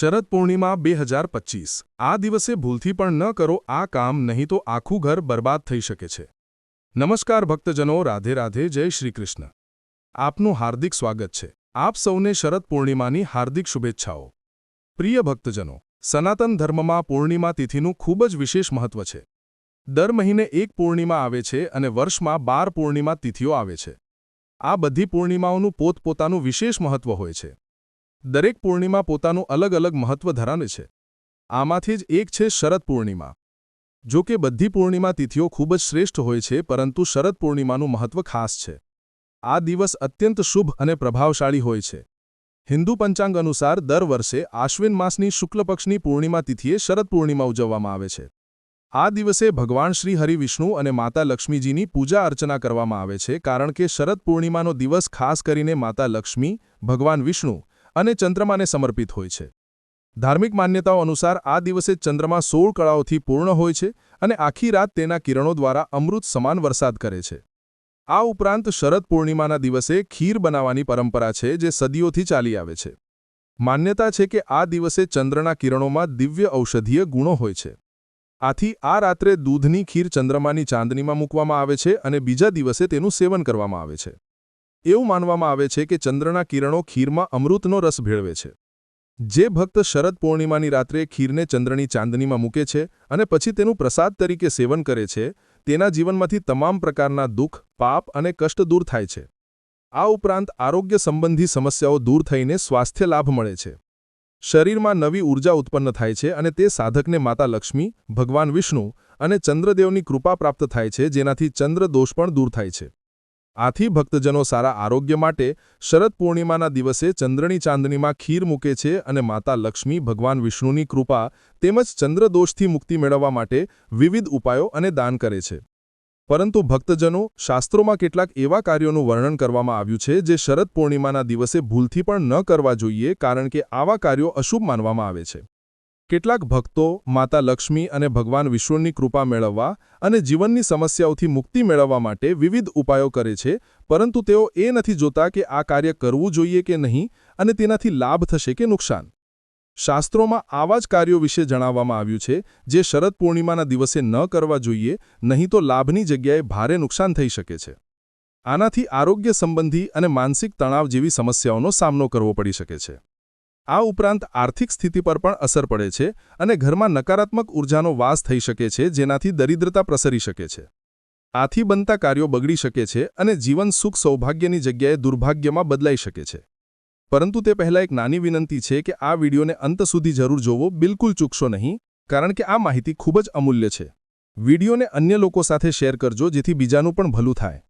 શરદ પૂર્ણિમા બે હજાર પચીસ. આ દિવસે ભૂલથી પણ ન કરો આ કામ, નહીં તો આખું ઘર બરબાદ થઈ શકે છે. નમસ્કાર ભક્તજનો, રાધે રાધે, જય શ્રી કૃષ્ણ. આપનું હાર્દિક સ્વાગત છે. આપ સૌને શરદ પૂર્ણિમાની હાર્દિક શુભેચ્છાઓ. પ્રિય ભક્તજનો, સનાતન ધર્મમાં પૂર્ણિમા તિથિનું ખૂબ જ વિશેષ મહત્વ છે. દર મહિને એક પૂર્ણિમા આવે છે અને વર્ષમાં બાર પૂર્ણિમા તિથિઓ આવે છે. આ બધી પૂર્ણિમાઓનું પોતપોતાનું વિશેષ મહત્વ હોય છે. દરેક પૂર્ણિમા પોતાનું અલગ અલગ મહત્વ ધરાવે છે. આમાંથી જ એક છે શરદ પૂર્ણિમા. જો કે બધી પૂર્ણિમા તિથિઓ ખૂબ જ શ્રેષ્ઠ હોય છે, પરંતુ શરદ પૂર્ણિમાનું મહત્વ ખાસ છે. આ દિવસ અત્યંત શુભ અને પ્રભાવશાળી હોય છે. હિન્દુ પંચાંગ અનુસાર દર વર્ષે આશ્વિન માસની શુક્લ પક્ષની પૂર્ણિમા તિથિએ શરદ પૂર્ણિમા ઉજવવામાં આવે છે. આ દિવસે ભગવાન શ્રી હરિવિષ્ણુ અને માતા લક્ષ્મીજીની પૂજા અર્ચના કરવામાં આવે છે, કારણ કે શરદ પૂર્ણિમાનો દિવસ ખાસ કરીને માતા લક્ષ્મી, ભગવાન વિષ્ણુ અને ચંદ્રમાને સમર્પિત હોય છે. ધાર્મિક માન્યતાઓ અનુસાર આ દિવસે ચંદ્રમા સોળ કળાઓથી પૂર્ણ હોય છે અને આખી રાત તેના કિરણો દ્વારા અમૃત સમાન વરસાદ કરે છે. આ ઉપરાંત શરદ પૂર્ણિમાના દિવસે ખીર બનાવવાની પરંપરા છે જે સદીઓથી ચાલી આવે છે. માન્યતા છે કે આ દિવસે ચંદ્રના કિરણોમાં દિવ્ય ઔષધીય ગુણો હોય છે. આથી આ રાત્રે દૂધની ખીર ચંદ્રમાની ચાંદનીમાં મૂકવામાં આવે છે અને બીજા દિવસે તેનું સેવન કરવામાં આવે છે. એવું માનવામાં આવે છે કે ચંદ્રના કિરણો ખીરમાં અમૃતનો રસ ભેળવે છે. જે ભક્ત શરદ પૂર્ણિમાની રાત્રે ખીરને ચંદ્રની ચાંદનીમાં મૂકે છે અને પછી તેનું પ્રસાદ તરીકે સેવન કરે છે, તેના જીવનમાંથી તમામ પ્રકારના દુઃખ, પાપ અને કષ્ટ દૂર થાય છે. આ ઉપરાંત આરોગ્ય સંબંધી સમસ્યાઓ દૂર થઈને સ્વાસ્થ્ય લાભ મળે છે. શરીરમાં નવી ઊર્જા ઉત્પન્ન થાય છે અને તે સાધકને માતા લક્ષ્મી, ભગવાન વિષ્ણુ અને ચંદ્રદેવની કૃપા પ્રાપ્ત થાય છે જેનાથી ચંદ્ર દોષ પણ દૂર થાય છે. આથી ભક્તજનો સારા આરોગ્ય માટે શરદ પૂર્ણિમાના દિવસે ચંદ્રની ચાંદનીમાં ખીર મૂકે છે અને માતા લક્ષ્મી, ભગવાન વિષ્ણુની કૃપા તેમજ ચંદ્રદોષથી મુક્તિ મેળવવા માટે વિવિધ ઉપાયો અને દાન કરે છે. પરંતુ ભક્તજનો શાસ્ત્રોમાં કેટલાક એવા કાર્યોનું વર્ણન કરવામાં આવ્યું છે જે શરદ પૂર્ણિમાના દિવસે ભૂલથી પણ ન કરવા જોઈએ કારણ કે આવા કાર્યો અશુભ માનવામાં આવે છે. કેટલાક ભક્તો માતા લક્ષ્મી અને ભગવાન વિષ્ણુની કૃપા મેળવવા અને જીવનની સમસ્યાઓથી મુક્તિ મેળવવા માટે વિવિધ ઉપાયો કરે છે, પરંતુ તેઓ એ નથી જોતા કે આ કાર્ય કરવું જોઈએ કે નહીં અને તેનાથી લાભ થશે કે નુકસાન. શાસ્ત્રોમાં આવા જ કાર્યો વિશે જણાવવામાં આવ્યું છે, જે શરદ પૂર્ણિમાના દિવસે ન કરવા જોઈએ, નહીં તો લાભની જગ્યાએ ભારે નુકસાન થઈ શકે છે. આનાથી આરોગ્ય સંબંધી અને માનસિક તણાવ જેવી સમસ્યાઓનો સામનો કરવો પડી શકે છે. આ ઉપરાંત આર્થિક સ્થિતિ પર પણ અસર પડે છે અને ઘરમાં નકારાત્મક ઉર્જાનો વાસ થઈ શકે છે, જેનાથી દરિદ્રતા પ્રસરી શકે છે. આથી બનતા કાર્યો બગડી શકે છે અને જીવન સુખ સૌભાગ્યની જગ્યાએ દુર્ભાગ્યમાં બદલાઈ શકે છે. પરંતુ તે પહેલાં એક નાની વિનંતી છે કે આ વિડીયોને અંત સુધી જરૂર જોવો, બિલકુલ ચૂકશો નહીં, કારણ કે આ માહિતી ખૂબ જ અમૂલ્ય છે. વિડીયોને અન્ય લોકો સાથે શેર કરજો, જેથી બીજાનું પણ ભલું થાય.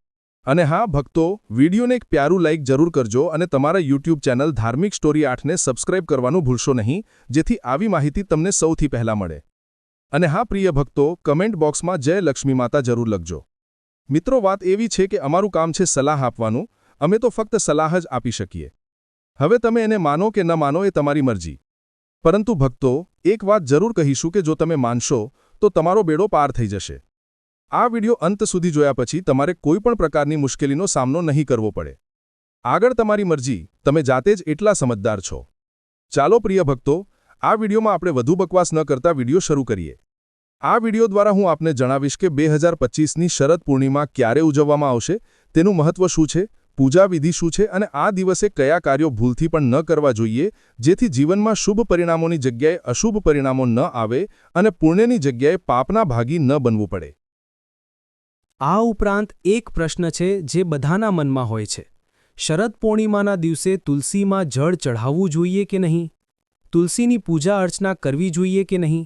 અને હા, ભક્તો, વિડીયોને એક પ્યારું લાઇક જરૂર કરજો અને તમારા યુટ્યુબ ચેનલ ધાર્મિક સ્ટોરી આઠને સબસ્ક્રાઇબ કરવાનું ભૂલશો નહીં, જેથી આવી માહિતી તમને સૌથી પહેલાં મળે. અને હા, પ્રિય ભક્તો કમેન્ટ બોક્સમાં જય લક્ષ્મી માતા જરૂર લખજો. મિત્રો, વાત એવી છે કે અમારું કામ છે સલાહ આપવાનું, અમે તો ફક્ત સલાહ જ આપી શકીએ. હવે તમે એને માનો કે ન માનો એ તમારી મરજી. પરંતુ ભક્તો, એક વાત જરૂર કહીશું કે જો તમે માનશો, તો તમારો બેડો પાર થઈ જશે. આ વિડિયો અંત સુધી જોયા પછી તમારે કોઈપણ પ્રકારની મુશ્કેલીનો સામનો નહીં કરવો પડે. આગળ તમારી મરજી, તમે જાતે જ એટલા સમજદાર છો. ચાલો પ્રિય ભક્તો, આ વિડિયોમાં આપણે વધુ બકવાસ ન કરતા વિડિયો શરૂ કરીએ. આ વિડિયો દ્વારા હું આપને જણાવીશ કે બે હજાર પચીસની શરદ પૂર્ણિમા ક્યારે ઉજવવામાં આવશે, તેનું મહત્વ શું છે, પૂજા વિધિ શું છે અને આ દિવસે કયા કાર્યો ભૂલથી પણ ન કરવા જોઈએ, જેથી જીવનમાં શુભ પરિણામોની જગ્યાએ અશુભ પરિણામો ન આવે અને પુણ્યની જગ્યાએ પાપના ભાગી ન બનવું પડે. આ ઉપરાંત એક પ્રશ્ન છે જે બધાના મનમાં હોય છે. શરદ પૂર્ણિમાના દિવસે તુલસીમાં જળ ચઢાવવું જોઈએ કે નહીં? તુલસીની પૂજા અર્ચના કરવી જોઈએ કે નહીં?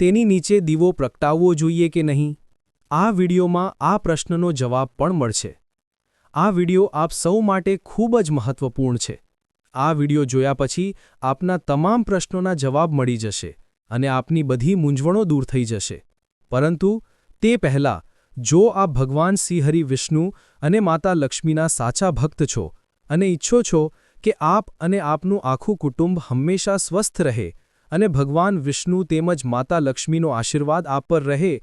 તેની નીચે દીવો પ્રગટાવવો જોઈએ કે નહીં? આ વિડીયોમાં આ પ્રશ્નનો જવાબ પણ મળશે. આ વીડિયો આપ સૌ માટે ખૂબ જ મહત્વપૂર્ણ છે. આ વીડિયો જોયા પછી આપના તમામ પ્રશ્નોના જવાબ મળી જશે અને આપની બધી મૂંઝવણો દૂર થઈ જશે. પરંતુ તે પહેલાં જો આપ ભગવાન શ્રીહરિ વિષ્ણુ અને માતા લક્ષ્મીના સાચા ભક્ત છો અને ઈચ્છો છો કે આપ અને આપનું આખું કુટુંબ હંમેશા સ્વસ્થ રહે અને ભગવાન વિષ્ણુ તેમજ માતા લક્ષ્મીનો આશીર્વાદ આપ પર રહે,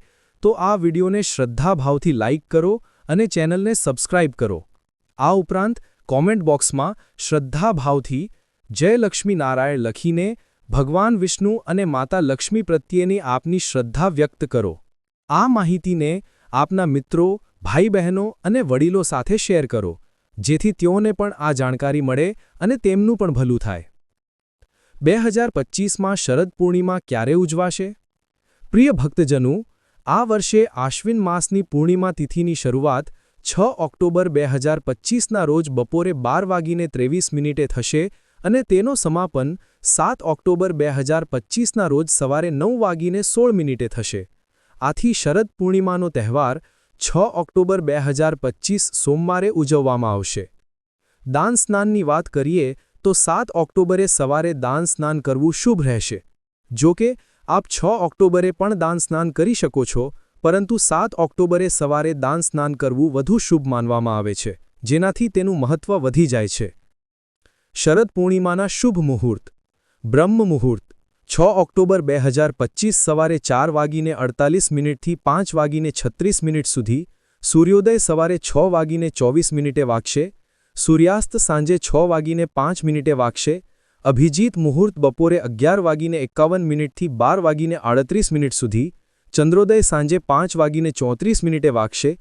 તો આ વિડીયોને શ્રદ્ધાભાવથી લાઇક કરો અને ચેનલને સબસ્ક્રાઇબ કરો. આ ઉપરાંત કોમેન્ટ બોક્સમાં શ્રદ્ધાભાવથી જય લક્ષ્મી નારાયણ લખીને ભગવાન વિષ્ણુ અને માતા લક્ષ્મી પ્રત્યેની આપની શ્રદ્ધા વ્યક્ત કરો. આ માહિતીને આપના મિત્રો ભાઈ બહેનો અને વડીલો સાથે શેર કરો, જેથી તેઓને પણ આ જાણકારી મળે અને તેમનું પણ ભલું થાય. બે હજાર પચીસમાં શરદ પૂર્ણિમા ક્યારે ઉજવાશે? પ્રિય ભક્તજનો, આ વર્ષે આશ્વિન માસની પૂર્ણિમા તિથિની શરૂઆત છ ઓક્ટોબર બે હજાર પચીસના રોજ બપોરે બાર વાગીને ત્રેવીસ મિનિટે થશે અને તેનો સમાપન સાત ઓક્ટોબર બે હજાર પચીસના રોજ સવારે નવ વાગીને સોળ મિનિટે થશે. આથી શરદ પૂર્ણિમાનો તહેવાર છ ઓક્ટોબર બે હજાર સોમવારે ઉજવવામાં આવશે. દાન સ્નાનની વાત કરીએ તો સાત ઓક્ટોબરે સવારે દાન સ્નાન કરવું શુભ રહેશે. જો કે, આપ છ ઓક્ટોબરે પણ દાન સ્નાન કરી શકો છો, પરંતુ સાત ઓક્ટોબરે સવારે દાન સ્નાન કરવું વધુ શુભ માનવામાં આવે છે, જેનાથી તેનું મહત્વ વધી જાય છે. શરદ પૂર્ણિમાના શુભ મુહૂર્ત. બ્રહ્મ મુહૂર્ત. છ ઓક્ટોબર બે હજાર પચીસ સવારે ચાર વાગીને અડતાલીસ મિનિટથી પાંચ વાગીને છત્રીસ મિનિટ સુધી, સૂર્યોદય સવારે છ વાગીને ચોવીસ મિનિટે વાગશે, સૂર્યાસ્ત સાંજે છ વાગીને પાંચ મિનિટે વાગશે, અભિજીત મુહૂર્ત બપોરે અગિયાર વાગીને એકાવન મિનિટથી બાર વાગીને આડત્રીસ મિનિટ સુધી, ચંદ્રોદય સાંજે પાંચ વાગીને ચોત્રીસ મિનિટે વાગશે,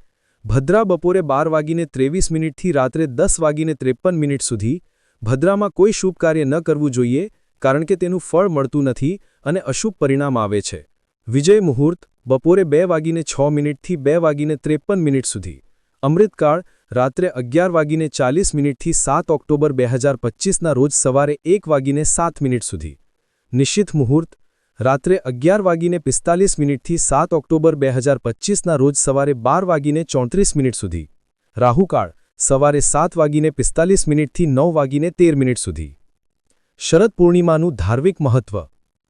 ભદ્રા બપોરે બાર વાગીને ત્રેવીસ મિનિટથી રાત્રે દસ વાગીને ત્રેપન મિનિટ સુધી, ભદ્રામાં કોઈ શુભ કાર્ય ન કરવું જોઈએ કારણ કે તેનું ફળ મળતું નથી અને અશુભ પરિણામ આવે છે. વિજય મુહૂર્ત, બપોરે બે વાગીને છ મિનિટથી બે વાગીને ત્રેપન મિનિટ સુધી. અમૃતકાળ, રાત્રે અગિયાર વાગીને ચાલીસ મિનિટથી સાત ઓક્ટોબર બે હજાર પચીસના રોજ સવારે એક વાગીને સાત મિનિટ સુધી. નિશ્ચિત મુહૂર્ત, રાત્રે અગિયાર વાગીને પિસ્તાલીસ મિનિટથી સાત ઓક્ટોબર બે હજાર પચીસના રોજ સવારે બાર વાગીને ચોત્રીસ મિનિટ સુધી. રાહુકાળ, સવારે સાત વાગીને પિસ્તાલીસ મિનિટથી નવ વાગીને તેર મિનિટ સુધી. શરદ પૂર્ણિમાનું ધાર્મિક મહત્વ.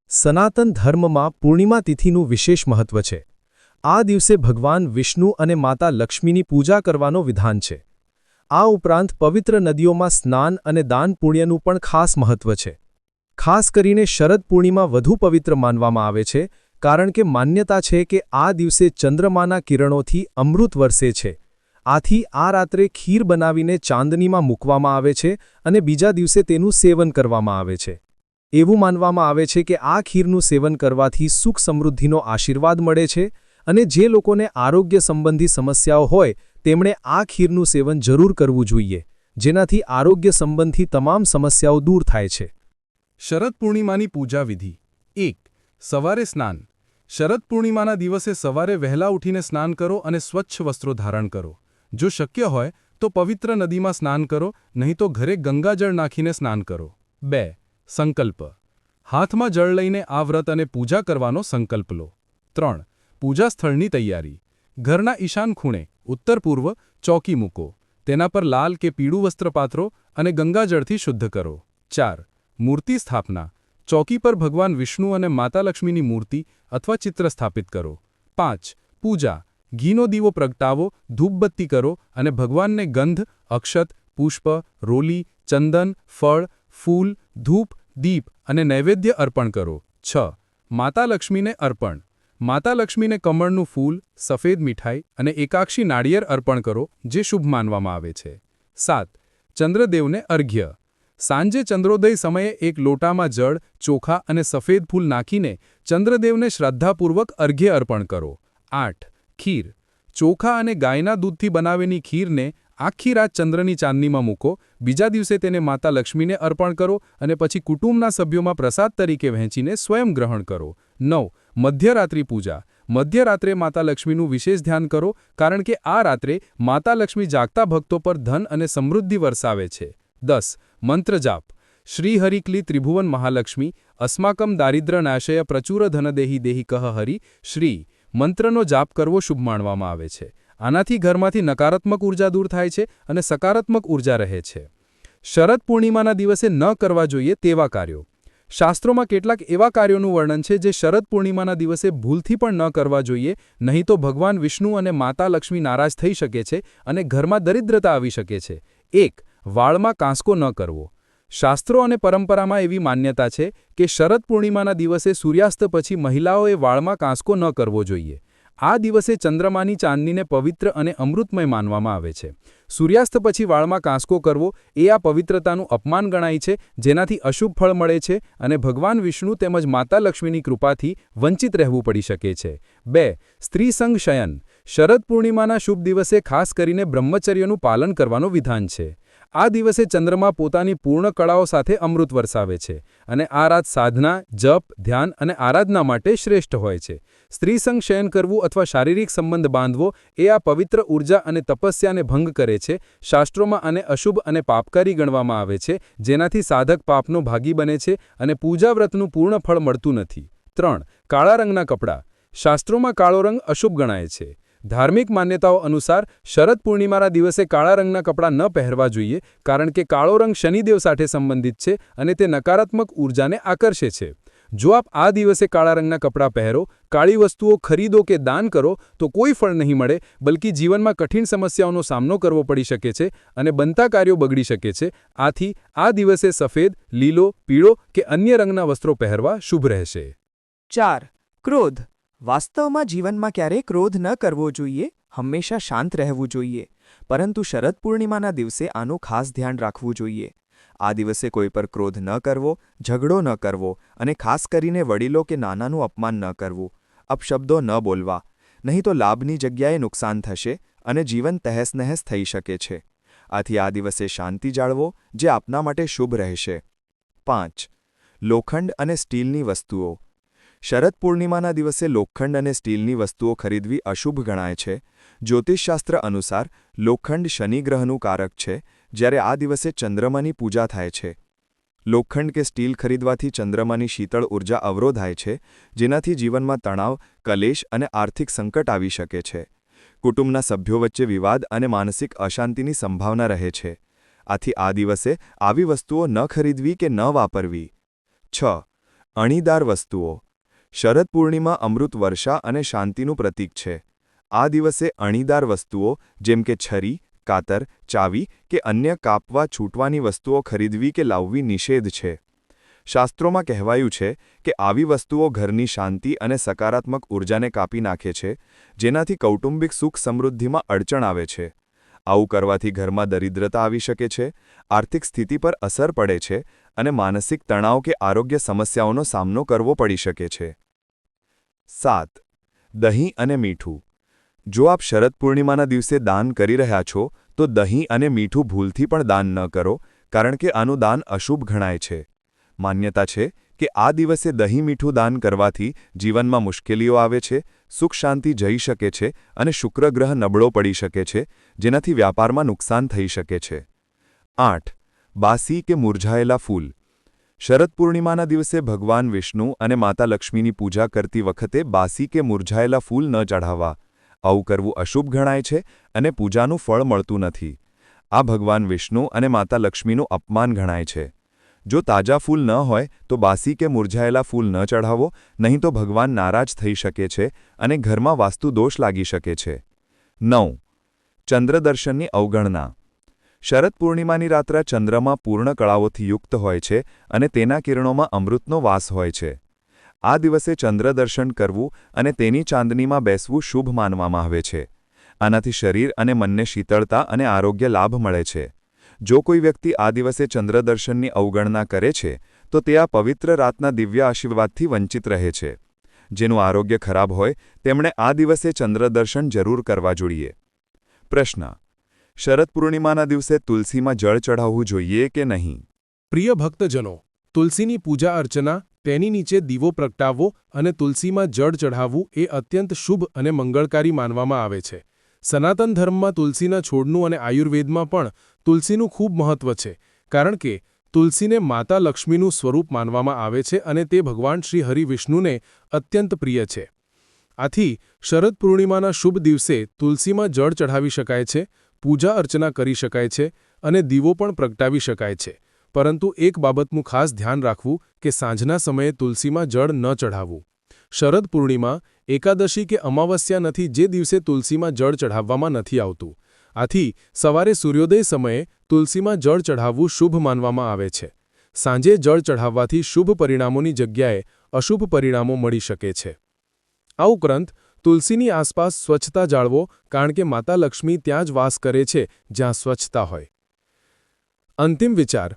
સનાતન ધર્મમાં પૂર્ણિમા તિથિનું વિશેષ મહત્વ છે. આ દિવસે ભગવાન વિષ્ણુ અને માતા લક્ષ્મીની પૂજા કરવાનો વિધાન છે. આ ઉપરાંત પવિત્ર નદીઓમાં સ્નાન અને દાન પુણ્યનું પણ ખાસ મહત્વ છે. ખાસ કરીને શરદ પૂર્ણિમા વધુ પવિત્ર માનવામાં આવે છે, કારણ કે માન્યતા છે કે આ દિવસે ચંદ્રમાના કિરણોથી અમૃત વરસે છે. આથી આ રાત્રે ખીર બનાવીને ચાંદનીમાં મૂકવામાં આવે છે અને બીજા દિવસે તેનું સેવન કરવામાં આવે છે. એવું માનવામાં આવે છે કે આ ખીરનું સેવન કરવાથી સુખ સમૃદ્ધિનો આશીર્વાદ મળે છે અને જે લોકોને આરોગ્ય સંબંધી સમસ્યાઓ હોય, તેમણે આ ખીરનું સેવન જરૂર કરવું જોઈએ, જેનાથી આરોગ્ય સંબંધી તમામ સમસ્યાઓ દૂર થાય છે. શરદ પૂર્ણિમાની પૂજા વિધિ. એક, સવારે સ્નાન. શરદ પૂર્ણિમાના દિવસે સવારે વહેલા ઉઠીને સ્નાન કરો અને સ્વચ્છ વસ્ત્રો ધારણ કરો. જો શક્ય હોય, તો પવિત્ર નદીમાં સ્નાન કરો, નહીં તો ઘરે ગંગાજળ નાખીને સ્નાન કરો. બે, સંકલ્પ. હાથમાં જળ લઈને આ વ્રત અને પૂજા કરવાનો સંકલ્પ લો. ત્રણ, પૂજા સ્થળની તૈયારી. ઘરના ઈશાન ખૂણે, ઉત્તર પૂર્વ, ચોકી મૂકો. તેના પર લાલ કે પીળું વસ્ત્ર પાથરો અને ગંગાજળથી શુદ્ધ કરો. ચાર, મૂર્તિ સ્થાપના. ચોકી પર ભગવાન વિષ્ણુ અને માતા લક્ષ્મીની મૂર્તિ અથવા ચિત્ર સ્થાપિત કરો. પાંચ, પૂજા. ઘીનો દીવો પ્રગટાવો, ધૂપબત્તી કરો અને ભગવાનને ગંધ, અક્ષત, પુષ્પ, રોલી, ચંદન, ફળ, ફૂલ, ધૂપ, દીપ અને નૈવેદ્ય અર્પણ કરો. છ. માતા લક્ષ્મીને અર્પણ. માતા લક્ષ્મીને કમળનું ફૂલ, સફેદ મીઠાઈ અને એકાક્ષી નાળિયેર અર્પણ કરો, જે શુભ માનવામાં આવે છે. સાત. ચંદ્રદેવને અર્ઘ્ય. સાંજે ચંદ્રોદય સમયે એક લોટામાં જળ, ચોખા અને સફેદ ફૂલ નાખીને ચંદ્રદેવને શ્રદ્ધાપૂર્વક અર્ઘ્ય અર્પણ કરો. આઠ. ખીર. ચોખા અને ગાયના દૂધથી બનાવેલી ખીરને આખી રાત ચંદ્રની ચાંદનીમાં મૂકો. બીજા દિવસે તેને માતા લક્ષ્મીને અર્પણ કરો અને પછી કુટુંબના સભ્યોમાં પ્રસાદ તરીકે વહેંચીને સ્વયં ગ્રહણ કરો. નવ. મધ્યરાત્રિ પૂજા. મધ્યરાત્રે માતા લક્ષ્મીનું વિશેષ ધ્યાન કરો, કારણ કે આ રાત્રે માતા લક્ષ્મી જાગતા ભક્તો પર ધન અને સમૃદ્ધિ વરસાવે છે. દસ. મંત્ર જાપ શ્રીહરિક્લી ત્રિભુવન મહાલક્ષ્મી, અસ્માકમ દારિદ્ર નાશય પ્રચુર ધનદેહી દેહી કહ હરિ, શ્રી મંત્રનો જાપ કરવો શુભ માનવામાં આવે છે. આનાથી ઘરમાંથી નકારાત્મક ઊર્જા દૂર થાય છે અને સકારાત્મક ઊર્જા રહે છે. શરદ પૂર્ણિમાના દિવસે ન કરવા જોઈએ તેવા કાર્યો. શાસ્ત્રોમાં કેટલાક એવા કાર્યોનું વર્ણન છે જે શરદ પૂર્ણિમાના દિવસે ભૂલથી પણ ન કરવા જોઈએ, નહીં તો ભગવાન વિષ્ણુ અને માતા લક્ષ્મી નારાજ થઈ શકે છે અને ઘરમાં દરિદ્રતા આવી શકે છે. એક, વાળમાં કાંસકો ન કરવો. શાસ્ત્રો અને પરંપરામાં એવી માન્યતા છે કે શરદ પૂર્ણિમાના દિવસે સૂર્યાસ્ત પછી મહિલાઓએ વાળમાં કાંસકો ન કરવો જોઈએ. આ દિવસે ચંદ્રમાની ચાંદનીને પવિત્ર અને અમૃતમય માનવામાં આવે છે. સૂર્યાસ્ત પછી વાળમાં કાંસકો કરવો એ આ પવિત્રતાનું અપમાન ગણાય છે, જેનાથી અશુભ ફળ મળે છે અને ભગવાન વિષ્ણુ તેમજ માતા લક્ષ્મીની કૃપાથી વંચિત રહેવું પડી શકે છે. બે સ્ત્રીસંગ શયન. શરદ પૂર્ણિમાના શુભ દિવસે ખાસ કરીને બ્રહ્મચર્યનું પાલન કરવાનું વિધાન છે. આ દિવસે ચંદ્રમા પોતાની પૂર્ણ કળાઓ સાથે અમૃત વરસાવે છે અને આ રાત સાધના, જપ, ધ્યાન અને આરાધના માટે શ્રેષ્ઠ હોય છે. સ્ત્રીસંગ શયન કરવું અથવા શારીરિક સંબંધ બાંધવો એ આ પવિત્ર ઊર્જા અને તપસ્યાને ભંગ કરે છે. શાસ્ત્રોમાં આને અશુભ અને પાપકારી ગણવામાં આવે છે, જેનાથી સાધક પાપનો ભાગી બને છે અને પૂજાવ્રતનું પૂર્ણ ફળ મળતું નથી. ત્રણ, કાળા રંગના કપડાં. શાસ્ત્રોમાં કાળો રંગ અશુભ ગણાય છે. ધાર્મિક માન્યતાઓ અનુસાર શરદ પૂર્ણિમાના દિવસે કાળા રંગના કપડાં ન પહેરવા જોઈએ, કારણ કે કાળો રંગ શનિદેવ સાથે સંબંધિત છે અને તે નકારાત્મક ઉર્જાને આકર્ષે છે. જો આપ આ દિવસે કાળા રંગના કપડાં પહેરો, કાળી વસ્તુઓ ખરીદો કે દાન કરો, તો કોઈ ફળ નહીં મળે, બલકી જીવનમાં કઠિન સમસ્યાઓનો સામનો કરવો પડી શકે છે અને બનતા કાર્યો બગડી શકે છે. આથી આ દિવસે સફેદ, લીલો, પીળો કે અન્ય રંગના વસ્ત્રો પહેરવા શુભ રહેશે. ચાર. ક્રોધ. વાસ્તવમાં જીવનમાં ક્યારેય ક્રોધ ન કરવો જોઈએ, હંમેશા શાંત રહેવું જોઈએ. પરંતુ શરદ પૂર્ણિમાના દિવસે આનું ખાસ ધ્યાન રાખવું જોઈએ. આ દિવસે કોઈ પર ક્રોધ ન કરવો, ઝઘડો ન કરવો અને ખાસ કરીને વડીલો કે નાનાનું અપમાન ન કરવું. અપશબ્દો ન બોલવા. નહીં તો લાભની જગ્યાએ નુકસાન થશે અને જીવન તહેસનહેસ થઈ શકે છે. આથી આ દિવસે શાંતિ જાળવો, જે આપના માટે શુભ રહેશે. પાંચ. લોખંડ અને સ્ટીલની વસ્તુઓ. શરદ પૂર્ણિમાના દિવસે લોખંડ અને સ્ટીલની વસ્તુઓ ખરીદવી અશુભ ગણાય છે. જ્યોતિષશાસ્ત્ર અનુસાર, લોખંડ શનિગ્રહનું કારક છે, જ્યારે આ દિવસે ચંદ્રમાની પૂજા થાય છે. લોખંડ કે સ્ટીલ ખરીદવાથી ચંદ્રમાની શીતળ ઊર્જા અવરોધાય છે, જેનાથી જીવનમાં તણાવ, કલેશ અને આર્થિક સંકટ આવી શકે છે. કુટુંબના સભ્યો વચ્ચે વિવાદ અને માનસિક અશાંતિની સંભાવના રહે છે. આથી આ દિવસે આવી વસ્તુઓ ન ખરીદવી કે ન વાપરવી. છ. અણીદાર વસ્તુઓ. શરદ પૂર્ણિમા અમૃત વર્ષા અને શાંતિનું પ્રતીક છે. આ દિવસે અણીદાર વસ્તુઓ, જેમ કે છરી, કાતર, ચાવી કે અન્ય કાપવા છૂટવાની વસ્તુઓ ખરીદવી કે લાવવી નિષેધ છે. શાસ્ત્રોમાં કહેવાયું છે કે આવી વસ્તુઓ ઘરની શાંતિ અને સકારાત્મક ઉર્જાને કાપી નાખે છે, જેનાથી કૌટુંબિક સુખ સમૃદ્ધિમાં અડચણ આવે છે. આવું કરવાથી ઘરમાં દરિદ્રતા આવી શકે છે, આર્થિક સ્થિતિ પર અસર પડે છે અને માનસિક તણાવ કે આરોગ્ય સમસ્યાઓનો સામનો કરવો પડી શકે છે. સાત. દહીં અને મીઠું. જો આપ શરદ પૂર્ણિમાના દિવસે દાન કરી રહ્યા છો, તો દહીં અને મીઠું ભૂલથી પણ દાન ન કરો, કારણ કે આનું દાન અશુભ ગણાય છે. માન્યતા છે કે આ દિવસે દહીં મીઠું દાન કરવાથી જીવનમાં મુશ્કેલીઓ આવે છે, સુખ શાંતિ જઈ શકે છે અને શુક્રગ્રહ નબળો પડી શકે છે, જેનાથી વ્યાપારમાં નુકસાન થઈ શકે છે. આઠ. બાસી કે મુરઝાયેલા ફૂલ. શરદ પૂર્ણિમાના દિવસે ભગવાન વિષ્ણુ અને માતા લક્ષ્મીની પૂજા કરતી વખતે બાસી કે મુરઝાયેલા ફૂલ ન ચઢાવવા. આવું કરવું અશુભ ગણાય છે અને પૂજાનું ફળ મળતું નથી. આ ભગવાન વિષ્ણુ અને માતા લક્ષ્મીનું અપમાન ગણાય છે. જો તાજા ફૂલ ન હોય, તો બાસી કે મુરઝાયેલા ફૂલ ન ચઢાવો, નહીં તો ભગવાન નારાજ થઈ શકે છે અને ઘરમાં વાસ્તુ દોષ લાગી શકે છે. નવ. ચંદ્રદર્શનની અવગણના. શરદ પૂર્ણિમાની રાત્રે ચંદ્રમાં પૂર્ણ કળાઓથી યુક્ત હોય છે અને તેના કિરણોમાં અમૃતનો વાસ હોય છે. આ દિવસે ચંદ્ર દર્શન કરવું અને તેની ચાંદનીમાં બેસવું શુભ માનવામાં આવે છે. આનાથી શરીર અને મનને શીતળતા અને આરોગ્ય લાભ મળે છે. જો કોઈ વ્યક્તિ આ દિવસે ચંદ્ર દર્શનની અવગણના કરે છે, તો તે આ પવિત્ર રાતના દિવ્ય આશીર્વાદથી વંચિત રહે છે. જેનું આરોગ્ય ખરાબ હોય, તેમણે આ દિવસે ચંદ્ર દર્શન જરૂર કરવા જોઈએ. પ્રશ્ન શરદ પૂર્ણિમાના દિવસે તુલસીમાં જળ ચઢાવવું જોઈએ કે નહીં? પ્રિય ભક્તજનો, તુલસીની પૂજા અર્ચના, તેની નીચે દીવો પ્રગટાવવો અને તુલસીમાં જળ ચઢાવવું એ અત્યંત શુભ અને મંગળકારી માનવામાં આવે છે. સનાતન ધર્મમાં તુલસીના છોડનું અને આયુર્વેદમાં પણ તુલસીનું ખૂબ મહત્વ છે, કારણ કે તુલસીને માતા લક્ષ્મીનું સ્વરૂપ માનવામાં આવે છે અને તે ભગવાન શ્રી હરિવિષ્ણુને અત્યંત પ્રિય છે. આથી, શરદ પૂર્ણિમાના શુભ દિવસે તુલસીમાં જળ ચઢાવી શકાય છે પૂજા અર્ચના કરી શકાય છે અને દીવો પણ પ્રગટાવી શકાય છે. પરંતુ એક બાબતનું ખાસ ધ્યાન રાખવું કે સાંજના સમયે તુલસીમાં જળ ન ચઢાવવું. શરદ પૂર્ણિમા, એકાદશી કે અમાવસ્યા નથી જે દિવસે તુલસીમાં જળ ચઢાવવામાં નથી આવતું. આથી, સવારે સૂર્યોદય સમયે તુલસીમાં જળ ચઢાવવું શુભ માનવામાં આવે છે. સાંજે જળ ચઢાવવાથી શુભ પરિણામોની જગ્યાએ અશુભ પરિણામો મળી શકે છે. આ ઉપરાંત તુલસીની આસપાસ સ્વચ્છતા જાળવો, કારણ કે માતા લક્ષ્મી ત્યાં જ વાસ કરે છે, જ્યાં સ્વચ્છતા હોય. અંતિમ વિચાર.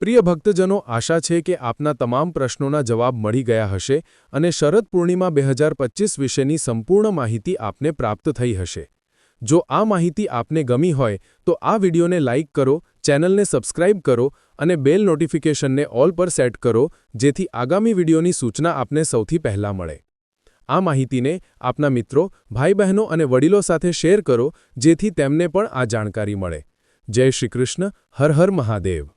પ્રિય ભક્તજનો, આશા છે કે આપના તમામ પ્રશ્નોના જવાબ મળી ગયા હશે અને શરદ પૂર્ણિમા બે હજાર વિશેની સંપૂર્ણ માહિતી આપને પ્રાપ્ત થઈ હશે. જો આ માહિતી આપને ગમી હોય, તો આ વિડિયોને લાઇક કરો, ચેનલને સબસ્ક્રાઇબ કરો અને બેલ નોટિફિકેશનને ઓલ પર સેટ કરો, જેથી આગામી વિડિયોની સૂચના આપને સૌથી પહેલાં મળે. આ માહિતીને આપના મિત્રો ભાઈ બહેનો અને વડીલો સાથે શેર કરો, જેથી તેમને પણ આ જાણકારી મળે. જય શ્રી કૃષ્ણ, હર હર મહાદેવ.